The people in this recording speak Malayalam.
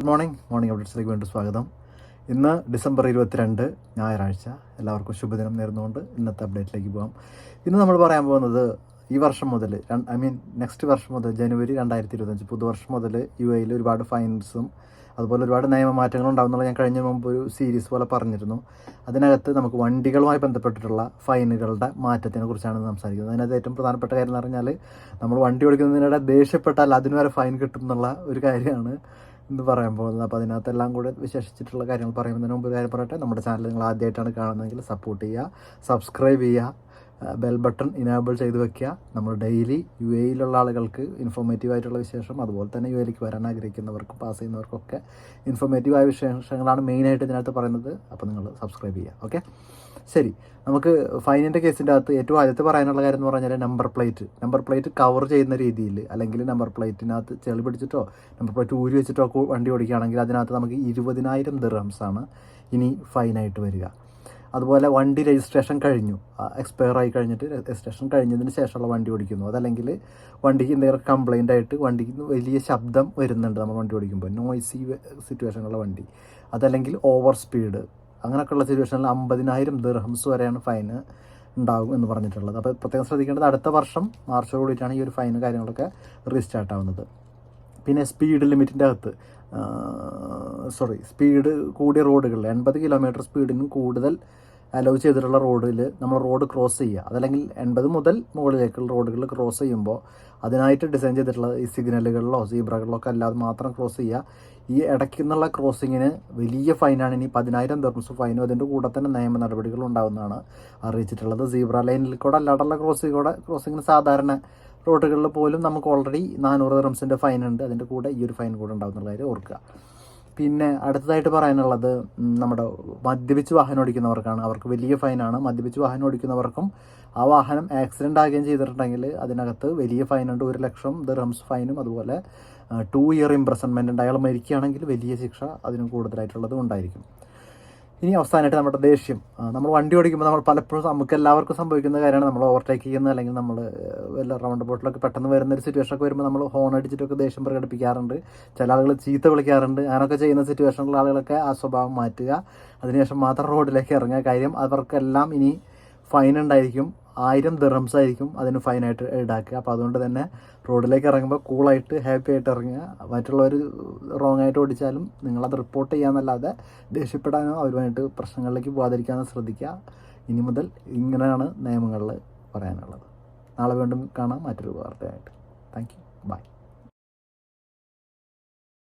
ഗുഡ് മോർണിംഗ് മോർണിംഗ് അപ്ഡേറ്റ്സിലേക്ക് വീണ്ടും സ്വാഗതം. ഇന്ന് ഡിസംബർ ഇരുപത്തിരണ്ട് ഞായറാഴ്ച. എല്ലാവർക്കും ശുഭദിനം നേർന്നുകൊണ്ട് ഇന്നത്തെ അപ്ഡേറ്റിലേക്ക് പോകാം. ഇന്ന് നമ്മൾ പറയാൻ പോകുന്നത് ഈ വർഷം മുതൽ ഐ മീൻ നെക്സ്റ്റ് വർഷം മുതൽ ജനുവരി രണ്ടായിരത്തി ഇരുപത്തഞ്ച് പുതുവർഷം മുതൽ യു എയിൽ ഒരുപാട് ഫൈൻസും അതുപോലെ ഒരുപാട് നിയമമാറ്റങ്ങൾ ഉണ്ടാകുന്നുള്ള ഞാൻ കഴിഞ്ഞ മുമ്പ് ഒരു സീരീസ് പോലെ പറഞ്ഞിരുന്നു. അതിനകത്ത് നമുക്ക് വണ്ടികളുമായി ബന്ധപ്പെട്ടിട്ടുള്ള ഫൈനുകളുടെ മാറ്റത്തിനെ കുറിച്ചാണ് സംസാരിക്കുന്നത്. അതിനകത്ത് ഏറ്റവും പ്രധാനപ്പെട്ട കാര്യം എന്ന് പറഞ്ഞാൽ നമ്മൾ വണ്ടി ഓടിക്കുന്നതിനിടെ ദേഷ്യപ്പെട്ടാൽ അതിന് വരെ ഫൈൻ കിട്ടും എന്നുള്ള ഒരു കാര്യമാണ്. ഇന്ന് പറയാൻ പോകുന്നത്. അപ്പോൾ അതിനകത്തെല്ലാം കൂടെ വിശേഷിച്ചിട്ടുള്ള കാര്യങ്ങൾ പറയുന്നതിന് മുമ്പ് കാര്യം പറയട്ടെ. നമ്മുടെ ചാനൽ നിങ്ങൾ ആദ്യമായിട്ടാണ് കാണുന്നതെങ്കിൽ സപ്പോർട്ട് ചെയ്യുക സബ്സ്ക്രൈബ് ചെയ്യുക ബെൽ ബട്ടൺ ഇനേബിൾ ചെയ്ത് വെക്കുക. നമ്മൾ ഡെയിലി യു എയിലുള്ള ആളുകൾക്ക് ഇൻഫോർമേറ്റീവ് ആയിട്ടുള്ള വിശേഷം അതുപോലെ തന്നെ യു എയിലേക്ക് വരാൻ ആഗ്രഹിക്കുന്നവർക്കും പാസ് ചെയ്യുന്നവർക്കൊക്കെ ഇൻഫോർമേറ്റീവായ വിശേഷങ്ങളാണ് മെയിനായിട്ട് ഇതിനകത്ത് പറയുന്നത്. അപ്പോൾ നിങ്ങൾ സബ്സ്ക്രൈബ് ചെയ്യുക. ഓക്കെ ശരി. നമുക്ക് ഫൈനിന്റെ കേസിന്റെ അകത്ത് ഏറ്റവും ആദ്യത്തെ പറയാനുള്ള കാര്യം എന്ന് പറഞ്ഞാൽ number plate number plate cover ചെയ്യുന്ന രീതിയിൽ അല്ലെങ്കിൽ നമ്പർ പ്ലേറ്റിനകത്ത് ചെളി പിടിച്ചിട്ടോ നമ്പർ പ്ലേറ്റ് ഊരി വെച്ചിട്ടോ വണ്ടി ഓടിക്കുകയാണെങ്കിൽ അതിനകത്ത് നമുക്ക് ഇരുപതിനായിരം ദിർഹംസാണ് ഇനി ഫൈനായിട്ട് വരിക. അതുപോലെ വണ്ടി രജിസ്ട്രേഷൻ കഴിഞ്ഞു. എക്സ്പയർ ആയി കഴിഞ്ഞിട്ട് രജിസ്ട്രേഷൻ കഴിഞ്ഞതിന് ശേഷമുള്ള വണ്ടി ഓടിക്കുന്നു. അതല്ലെങ്കിൽ വണ്ടിക്ക് എന്തെങ്കിലും കംപ്ലൈന്റ് ആയിട്ട് വണ്ടിക്ക് വലിയ ശബ്ദം വരുന്നുണ്ട് നമ്മൾ വണ്ടി ഓടിക്കുമ്പോൾ. നോയ്സി സിറ്റുവേഷനുള്ള വണ്ടി. അതല്ലെങ്കിൽ ഓവർ സ്പീഡ് അങ്ങനെയൊക്കെയുള്ള സിറ്റുവേഷനിൽ അമ്പതിനായിരം ദിർഹംസ് വരെയാണ് ഫൈന് ഉണ്ടാകും എന്ന് പറഞ്ഞിട്ടുള്ളത്. അപ്പോൾ പ്രത്യേകം ശ്രദ്ധിക്കേണ്ടത് അടുത്ത വർഷം മാർച്ചോട് കൂടിയിട്ടാണ് ഈ ഒരു ഫൈന് കാര്യങ്ങളൊക്കെ റീസ്റ്റാർട്ട് ആവുന്നത്. പിന്നെ സ്പീഡ് ലിമിറ്റിന്റെ അകത്ത് സോറി സ്പീഡ് കൂടിയ റോഡുകളിൽ എൺപത് കിലോമീറ്റർ സ്പീഡിനും കൂടുതൽ അലോ ചെയ്തിട്ടുള്ള റോഡിൽ നമ്മൾ റോഡ് ക്രോസ് ചെയ്യുക. അതല്ലെങ്കിൽ എൺപത് മുതൽ മുകളിലേക്കുള്ള റോഡുകൾ ക്രോസ് ചെയ്യുമ്പോൾ അതിനായിട്ട് ഡിസൈൻ ചെയ്തിട്ടുള്ള ഈ സിഗ്നലുകളിലോ സീബ്രകളിലോ ഒക്കെ അല്ലാതെ മാത്രം ക്രോസ് ചെയ്യുക. ഈ ഇടയ്ക്ക് നിന്നുള്ള ക്രോസിങ്ങിന് വലിയ ഫൈനാണ്. ഇനി പതിനായിരം ദർമ്സ് ഫൈനും അതിന്റെ കൂടെ തന്നെ നിയമ നടപടികൾ ഉണ്ടാകുന്നതാണ് അറിയിച്ചിട്ടുള്ളത് സീബ്ര ലൈനിൽ കൂടെ അല്ലാണ്ടുള്ള ക്രോസിംഗ് കൂടെ ക്രോസിങ്ങിന് സാധാരണ റോഡുകളിൽ പോലും നമുക്ക് ഓൾറെഡി നാനൂറ് ദർമ്സിന്റെ ഫൈൻ ഉണ്ട്. അതിന്റെ കൂടെ ഈ ഒരു ഫൈൻ കൂടെ ഉണ്ടാകുന്നുള്ള കാര്യം ഓർക്കുക. പിന്നെ അടുത്തതായിട്ട് പറയാനുള്ളത് നമ്മുടെ മദ്യപിച്ച് വാഹനം ഓടിക്കുന്നവർക്കാണ്. അവർക്ക് വലിയ ഫൈനാണ്. മദ്യപിച്ച് വാഹനം ഓടിക്കുന്നവർക്കും ആ വാഹനം ആക്സിഡന്റ് ആകുകയും ചെയ്തിട്ടുണ്ടെങ്കിൽ അതിനകത്ത് വലിയ ഫൈനുണ്ട്. ഒരു ലക്ഷം ദർഹംസ് ഫൈനും അതുപോലെ ടു ഇയർ ഇംപ്രസൺമെന്റ് ഉണ്ട്. അയാൾ മരിക്കുകയാണെങ്കിൽ വലിയ ശിക്ഷ അതിനും കൂടുതലായിട്ടുള്ളത് ഉണ്ടായിരിക്കും. ഇനി അവസാനമായിട്ട് നമ്മുടെ ദേഷ്യം. നമ്മൾ വണ്ടി ഓടിക്കുമ്പോൾ നമ്മൾ പലപ്പോഴും നമുക്ക് എല്ലാവർക്കും സംഭവിക്കുന്ന കാര്യമാണ്. നമ്മൾ ഓവർടേക്ക് ചെയ്യുന്ന അല്ലെങ്കിൽ നമ്മൾ വല്ല റൗണ്ട് ബോട്ടിലൊക്കെ പെട്ടെന്ന് വരുന്ന ഒരു സിറ്റുവേഷൻ ഒക്കെ വരുമ്പോൾ നമ്മൾ ഹോൺ അടിച്ചിട്ടൊക്കെ ദേഷ്യം പ്രകടിപ്പിക്കാറുണ്ട്. ചില ആളുകൾ ചീത്ത വിളിക്കാറുണ്ട്. അങ്ങനെയൊക്കെ ചെയ്യുന്ന സിറ്റുവേഷനിലുള്ള ആളുകളൊക്കെ ആ സ്വഭാവം മാറ്റുക. അതിനുശേഷം മാത്രം റോഡിലേക്ക് ഇറങ്ങുക. കാര്യം അവർക്കെല്ലാം ഇനി ഫൈൻ ഉണ്ടായിരിക്കും. ആയിരം ദിറംസ് ആയിരിക്കും അതിന് ഫൈനായിട്ട് ഈടാക്കുക അപ്പോൾ അതുകൊണ്ട് തന്നെ റോഡിലേക്ക് ഇറങ്ങുമ്പോൾ കൂളായിട്ട് ഹാപ്പി ആയിട്ട് ഇറങ്ങുക. മറ്റുള്ളവർ റോങ് ആയിട്ട് ഓടിച്ചാലും നിങ്ങളത് റിപ്പോർട്ട് ചെയ്യാമെന്നല്ലാതെ ദേഷ്യപ്പെടാനോ അവരുമായിട്ട് പ്രശ്നങ്ങളിലേക്ക് പോകാതിരിക്കാനോ ശ്രദ്ധിക്കുക. ഇനി മുതൽ ഇങ്ങനെയാണ് നിയമങ്ങളിൽ പറയാനുള്ളത്. നാളെ വീണ്ടും കാണാം. മറ്റൊരു വാർത്തയായിട്ട്. Thank you by